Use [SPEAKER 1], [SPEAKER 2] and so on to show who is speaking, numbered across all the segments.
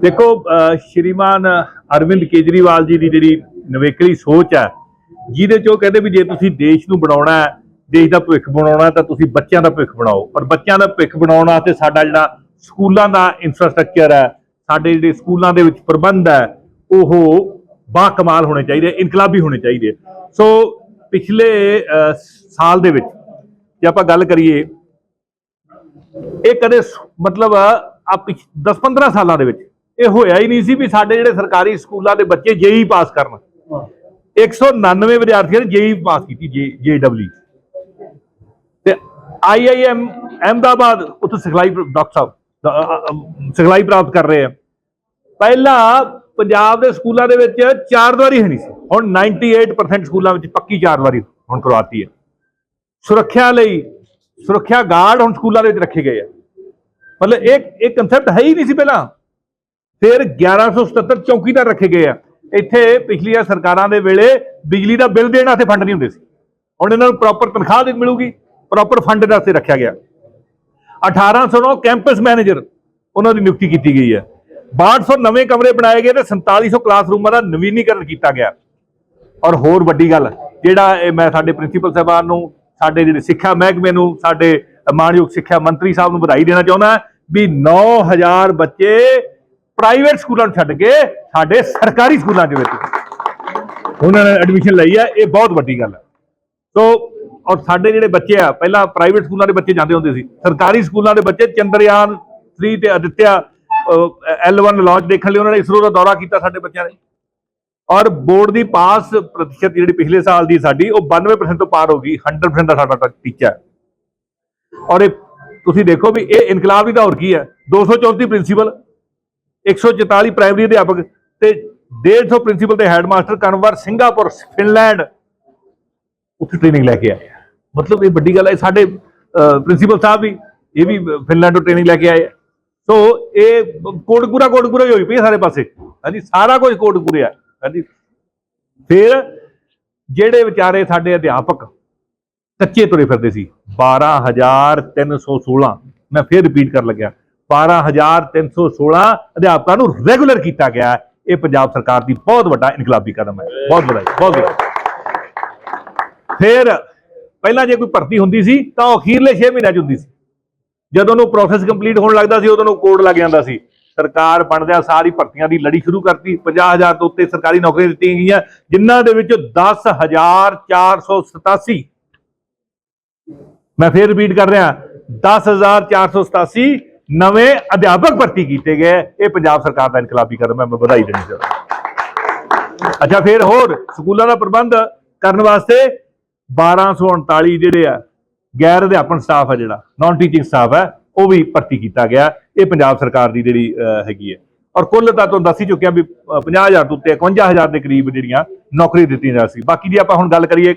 [SPEAKER 1] ਦੇਖੋ ਅਹ ਸ਼੍ਰੀਮਾਨ ਅਰਵਿੰਦ ਕੇਜਰੀਵਾਲ ਜੀ ਦੀ ਜਿਹੜੀ ਨਵੇਕਲੀ ਸੋਚ ਹੈ, ਜਿਹਦੇ ਚ ਉਹ ਕਹਿੰਦੇ ਵੀ ਜੇ ਤੁਸੀਂ ਦੇਸ਼ ਨੂੰ ਬਣਾਉਣਾ ਹੈ, ਦੇਸ਼ ਦਾ ਭਵਿੱਖ ਬਣਾਉਣਾ ਤਾਂ ਤੁਸੀਂ ਬੱਚਿਆਂ ਦਾ ਭਵਿੱਖ ਬਣਾਓ। ਪਰ ਬੱਚਿਆਂ ਦਾ ਭਵਿੱਖ ਬਣਾਉਣਾ ਤੇ ਸਾਡਾ ਜਿਹੜਾ ਸਕੂਲਾਂ ਦਾ ਇਨਫਰਾਸਟ੍ਰਕਚਰ ਹੈ, ਸਾਡੇ ਜਿਹੜੇ ਸਕੂਲਾਂ ਦੇ ਵਿੱਚ ਪ੍ਰਬੰਧ ਹੈ, ਉਹ ਬਾ ਕਮਾਲ ਹੋਣੇ ਚਾਹੀਦੇ ਇਨਕਲਾਬੀ ਹੋਣੇ ਚਾਹੀਦੇ ਸੋ, ਪਿਛਲੇ ਸਾਲ ਦੇ ਵਿੱਚ ਜੇ ਆਪਾਂ ਗੱਲ ਕਰੀਏ, ਇਹ ਕਦੇ ਮਤਲਬ ਆ 10-15 ਸਾਲਾਂ ਦੇ ਵਿੱਚ। ਇਹ ਹੋਇਆ ਹੀ ਨਹੀਂ ਸੀ ਵੀ ਸਾਡੇ ਜਿਹੜੇ ਸਰਕਾਰੀ ਸਕੂਲਾਂ ਦੇ ਬੱਚੇ ਜੇਈ ਪਾਸ ਕਰਨ। 199 ਵਿਦਿਆਰਥੀਆਂ ਨੇ ਜੇਈ ਪਾਸ ਕੀਤੀ ਜੇਡਬਲਯੂ ਤੇ ਆਈਆਈਐਮ ਅਹਿਮਦਾਬਾਦ ਉੱਥੇ ਸਿਖਲਾਈ ਡਾਕਟਰ ਸਾਹਿਬ ਸਿਖਲਾਈ ਪ੍ਰਾਪਤ ਕਰ ਰਹੇ ਆ। ਪਹਿਲਾਂ ਪੰਜਾਬ ਦੇ ਸਕੂਲਾਂ ਦੇ ਵਿੱਚ ਚਾਰ ਦੀਵਾਰੀ ਹੈ ਨਹੀਂ ਸੀ। ਹੁਣ 98% ਸਕੂਲਾਂ ਵਿੱਚ ਪੱਕੀ ਚਾਰ ਦੀਵਾਰੀ ਹੁਣ ਕਰਵਾਤੀ ਹੈ। ਸੁਰੱਖਿਆ ਲਈ, ਸੁਰੱਖਿਆ ਗਾਰਡ ਹੁਣ ਸਕੂਲਾਂ ਦੇ ਵਿੱਚ ਰੱਖੇ ਗਏ ਆ। ਮਤਲਬ ਇਹ ਇਹ ਕਨਸੈਪਟ ਹੈ ਹੀ ਨਹੀਂ ਸੀ ਪਹਿਲਾਂ। ਫਿਰ 1177 ਚੌਕੀਦਾਰ ਰੱਖੇ ਗਏ ਆ। ਇੱਥੇ ਪਿਛਲੀਆਂ ਸਰਕਾਰਾਂ ਦੇ ਵੇਲੇ ਬਿਜਲੀ ਦਾ ਬਿੱਲ ਦੇਣ ਵਾਸਤੇ ਫੰਡ ਨਹੀਂ ਹੁੰਦੇ ਸੀ। ਹੁਣ ਇਹਨਾਂ ਨੂੰ ਪ੍ਰੋਪਰ ਤਨਖਾਹ ਦੇ ਮਿਲੂਗੀ ਪ੍ਰੋਪਰ ਫੰਡ ਦੇ ਵਾਸਤੇ ਰੱਖਿਆ ਗਿਆ। 1809 ਕੈਂਪਸ ਮੈਨੇਜਰ ਉਹਨਾਂ ਦੀ ਨਿਯੁਕਤੀ ਕੀਤੀ ਗਈ ਹੈ। 6200 ਨਵੇਂ ਕਮਰੇ ਬਣਾਏ ਗਏ ਤੇ 4700 ਕਲਾਸਰੂਮਾਂ ਦਾ ਨਵੀਨੀਕਰਨ ਕੀਤਾ ਗਿਆ। ਔਰ ਹੋਰ ਵੱਡੀ ਗੱਲ, ਜਿਹੜਾ ਇਹ ਮੈਂ ਸਾਡੇ ਪ੍ਰਿੰਸੀਪਲ ਸਾਹਿਬਾਨ ਨੂੰ, ਸਾਡੇ ਜਿਹੜੇ ਸਿੱਖਿਆ ਮਹਿਕਮੇ ਨੂੰ, ਸਾਡੇ ਮਾਨਯੋਗ ਸਿੱਖਿਆ ਮੰਤਰੀ ਸਾਹਿਬ ਨੂੰ ਵਧਾਈ ਦੇਣਾ ਚਾਹੁੰਦਾ ਵੀ 9000 ਬੱਚੇ ਪ੍ਰਾਈਵੇਟ ਸਕੂਲਾਂ ਨੂੰ ਛੱਡ ਕੇ ਸਾਡੇ ਸਰਕਾਰੀ ਸਕੂਲਾਂ ਦੇ ਵਿੱਚ। ਉਹਨਾਂ ਨੇ ਐਡਮਿਸ਼ਨ ਲਈ ਹੈ ਇਹ ਬਹੁਤ ਵੱਡੀ ਗੱਲ ਹੈ ਸੋ ਔਰ ਸਾਡੇ ਜਿਹੜੇ ਬੱਚੇ ਆ, ਪਹਿਲਾਂ ਪ੍ਰਾਈਵੇਟ ਸਕੂਲਾਂ ਦੇ ਬੱਚੇ ਜਾਂਦੇ ਹੁੰਦੇ ਸੀ। ਸਰਕਾਰੀ ਸਕੂਲਾਂ ਦੇ ਬੱਚੇ ਚੰਦਰਯਾਨ 3 ਤੇ ਅਦਿੱਤਿਆ L1 ਲਾਂਚ ਦੇਖਣ ਲਈ ਉਹਨਾਂ ਨੇ ਇਸਰੋ ਦਾ ਦੌਰਾ ਕੀਤਾ ਸਾਡੇ ਬੱਚਿਆਂ ਨੇ। ਔਰ ਬੋਰਡ ਦੀ ਪਾਸ ਪ੍ਰਤੀਸ਼ਤ ਜਿਹੜੀ ਪਿਛਲੇ ਸਾਲ ਦੀ ਸਾਡੀ, ਉਹ 92% ਤੋਂ ਪਾਰ ਹੋ ਗਈ 100% ਦਾ ਸਾਡਾ ਟੀਚਾ। ਔਰ ਇਹ ਤੁਸੀਂ ਦੇਖੋ ਵੀ ਇਹ ਇਨਕਲਾਬ ਵੀ ਤਾਂ ਹੋਰ ਕੀ ਹੈ? 234 ਪ੍ਰਿੰਸੀਪਲ 144 ਪ੍ਰਾਇਮਰੀ ਅਧਿਆਪਕ ਤੇ 150 ਪ੍ਰਿੰਸੀਪਲ ਤੇ ਹੈਡਮਾਸਟਰ ਕਨਵਰ ਸਿੰਗਾਪੁਰ ਫਿਨਲੈਂਡ। ਉੱਥੇ ਟ੍ਰੇਨਿੰਗ ਲੈ ਕੇ ਆਏ ਮਤਲਬ ਇਹ ਵੱਡੀ ਗੱਲ ਹੈ ਸਾਡੇ ਪ੍ਰਿੰਸੀਪਲ ਸਾਹਿਬ ਵੀ, ਇਹ ਵੀ ਫਿਨਲੈਂਡ ਤੋਂ ਟ੍ਰੇਨਿੰਗ ਲੈ ਕੇ ਆਏ ਆ। ਸੋ ਇਹ ਕੋਟਕੂਰਾ ਕੋਟਕੂਰਾ ਹੀ ਹੋਈ ਪਈ ਸਾਰੇ ਪਾਸੇ। ਹਾਂਜੀ, ਸਾਰਾ ਕੁਝ ਕੋਟਪੂਰੇ ਆ। ਹਾਂਜੀ। ਫਿਰ ਜਿਹੜੇ ਵਿਚਾਰੇ ਸਾਡੇ ਅਧਿਆਪਕ ਕੱਚੇ ਤੁਰੇ ਫਿਰਦੇ ਸੀ। 12316 ਮੈਂ ਫਿਰ ਰਿਪੀਟ ਕਰਨ ਲੱਗਿਆ। 12316 ਅਧਿਆਪਕਾਂ ਨੂੰ ਰੈਗੂਲਰ ਕੀਤਾ ਗਿਆ ਇਹ ਪੰਜਾਬ ਸਰਕਾਰ ਦੀ ਬਹੁਤ ਵੱਡਾ ਇਨਕਲਾਬੀ ਕਦਮ ਹੈ। ਬਹੁਤ ਵੱਡਾ ਬਹੁਤ ਵੱਡਾ। ਫਿਰ ਪਹਿਲਾਂ ਜੇ ਕੋਈ ਭਰਤੀ ਹੁੰਦੀ ਸੀ, ਤਾਂ ਉਹ ਅਖੀਰਲੇ 6 ਮਹੀਨਿਆਂ 'ਚ ਹੁੰਦੀ ਸੀ। ਜਦੋਂ ਨੂੰ ਪ੍ਰੋਸੈਸ ਕੰਪਲੀਟ ਹੋਣ ਲੱਗਦਾ ਸੀ, ਉਦੋਂ ਨੂੰ ਕੋਡ ਲੱਗ ਜਾਂਦਾ ਸੀ। ਸਰਕਾਰ ਬਣਦਿਆਂ ਸਾਰੀ ਭਰਤੀਆਂ ਦੀ ਲੜੀ ਸ਼ੁਰੂ ਕਰਤੀ। 50000 ਤੋਂ ਉੱਤੇ ਸਰਕਾਰੀ ਨੌਕਰੀਆਂ ਦਿੱਤੀਆਂ ਗਈਆਂ, ਜਿਨ੍ਹਾਂ ਦੇ ਵਿੱਚ 10487 ਮੈਂ ਫੇਰ ਰਿਪੀਟ ਕਰ ਰਿਹਾ 10487 ਨਵੇਂ ਅਧਿਆਪਕ ਭਰਤੀ ਕੀਤੇ ਗਏ। ਇਹ ਪੰਜਾਬ ਸਰਕਾਰ ਦਾ ਇਨਕਲਾਬੀ ਕਦਮ ਹੈ ਮੈਂ ਵਧਾਈ ਦੇਣੀ ਚਾਹੁੰਦਾ ਅੱਛਾ ਫਿਰ ਹੋਰ ਸਕੂਲਾਂ ਦਾ ਪ੍ਰਬੰਧ ਕਰਨ ਵਾਸਤੇ 1239 ਜਿਹੜੇ ਆ ਗੈਰ ਅਧਿਆਪਨ ਸਟਾਫ ਹੈ ਜਿਹੜਾ ਨਾਨ ਟੀਚਿੰਗ ਸਟਾਫ ਹੈ ਉਹ ਵੀ ਭਰਤੀ ਕੀਤਾ ਗਿਆ। ਇਹ ਪੰਜਾਬ ਸਰਕਾਰ ਦੀ ਜਿਹੜੀ ਹੈਗੀ ਹੈ। ਔਰ ਕੁੱਲ ਤਾਂ ਤੁਹਾਨੂੰ ਦੱਸ ਹੀ ਚੁੱਕਿਆ ਵੀ ਅਹ, 50000 ਤੋਂ ਉੱਤੇ 51000 ਦੇ ਕਰੀਬ ਜਿਹੜੀਆਂ ਨੌਕਰੀ ਦਿੱਤੀਆਂ ਜਾ ਸੀ ਬਾਕੀ ਜੇ ਆਪਾਂ ਹੁਣ ਗੱਲ ਕਰੀਏ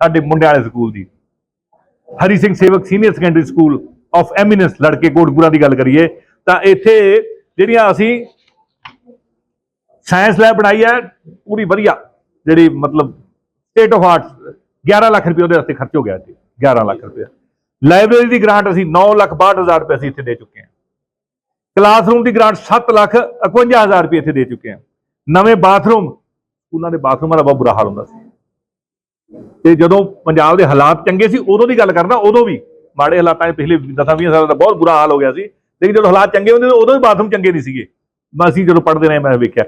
[SPEAKER 1] ਸਾਡੇ ਮੁੰਡਿਆਂ ਵਾਲੇ school the. Hari Singh Sewak senior secondary school of eminence ਲੜਕੇ ਕੋਟਪੂਰਾ ਦੀ ਗੱਲ ਕਰੀਏ, ਤਾਂ ਇੱਥੇ ਜਿਹੜੀਆਂ ਅਸੀਂ ਸਾਇੰਸ ਲੈਬ ਬਣਾਈ ਹੈ, ਪੂਰੀ ਵਧੀਆ, ਜਿਹੜੀ ਮਤਲਬ ਸਟੇਟ ਆਫ ਆਰਟਸ 11 ਲੱਖ ਰੁਪਏ ਉਹਦੇ ਵਾਸਤੇ ਖਰਚ ਹੋ ਗਿਆ ਸੀ 11 ਲੱਖ ਰੁਪਏ। ਲਾਇਬ੍ਰੇਰੀ ਦੀ ਗ੍ਰਾਂਟ ਅਸੀਂ 9 ਲੱਖ 62000 ਰੁਪਏ ਅਸੀਂ ਇੱਥੇ ਦੇ ਚੁੱਕੇ ਹਾਂ। ਕਲਾਸਰੂਮ ਦੀ ਗ੍ਰਾਂਟ 7 ਲੱਖ 51000 ਰੁਪਏ ਇੱਥੇ ਦੇ ਚੁੱਕੇ ਹਾਂ। ਨਵੇਂ ਬਾਥਰੂਮ ਸਕੂਲਾਂ ਦੇ ਬਾਥਰੂਮਾਂ ਦਾ ਬਹੁਤ ਬੁਰਾ ਹਾਲ ਹੁੰਦਾ ਸੀ। ਤੇ ਜਦੋਂ ਪੰਜਾਬ ਦੇ ਹਾਲਾਤ ਚੰਗੇ ਸੀ, ਉਦੋਂ ਦੀ ਗੱਲ ਕਰਦਾ, ਉਦੋਂ ਵੀ ਮਾੜੇ ਹਾਲਾਤਾਂ 'ਚ ਪਿਛਲੇ 10-20 ਸਾਲਾਂ ਦਾ ਬਹੁਤ ਬੁਰਾ ਹਾਲ ਹੋ ਗਿਆ ਸੀ। ਲੇਕਿਨ ਜਦੋਂ ਹਾਲਾਤ ਚੰਗੇ ਹੁੰਦੇ ਸੀ ਉਦੋਂ ਵੀ ਬਾਥਰੂਮ ਚੰਗੇ ਨਹੀਂ ਸੀਗੇ। ਮੈਂ ਅਸੀਂ ਜਦੋਂ ਪੜ੍ਹਦੇ ਰਹੇ, ਮੈਂ ਵੇਖਿਆ।